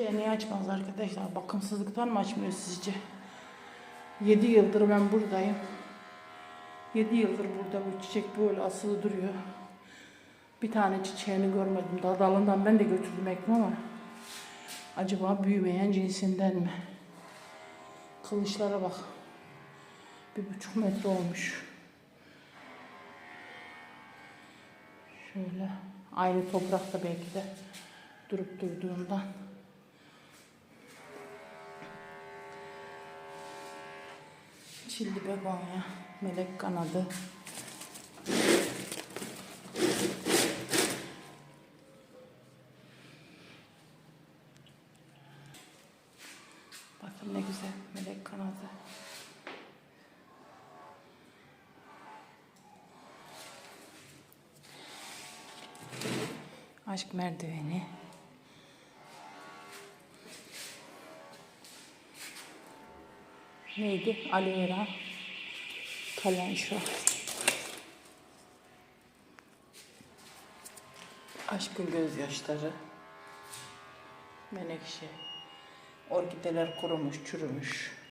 çiçeği niye açmaz arkadaşlar? Bakımsızlıktan mı açmıyor sizce? 7 yıldır ben buradayım. 7 yıldır burada bu çiçek böyle asılı duruyor. Bir tane çiçeğini görmedim. Daha dalından ben de götürdüm ektim ama acaba büyümeyen cinsinden mi? Kılıçlara bak. Bir buçuk metre olmuş. Şöyle aynı toprakta belki de durup durduğundan. Çilli begonya, melek kanadı. Bakın ne güzel melek kanadı. Aşk merdiveni. Neydi? Aloe vera. Kalenşo. Aşkın gözyaşları. Menekşe. Orkideler kurumuş, çürümüş.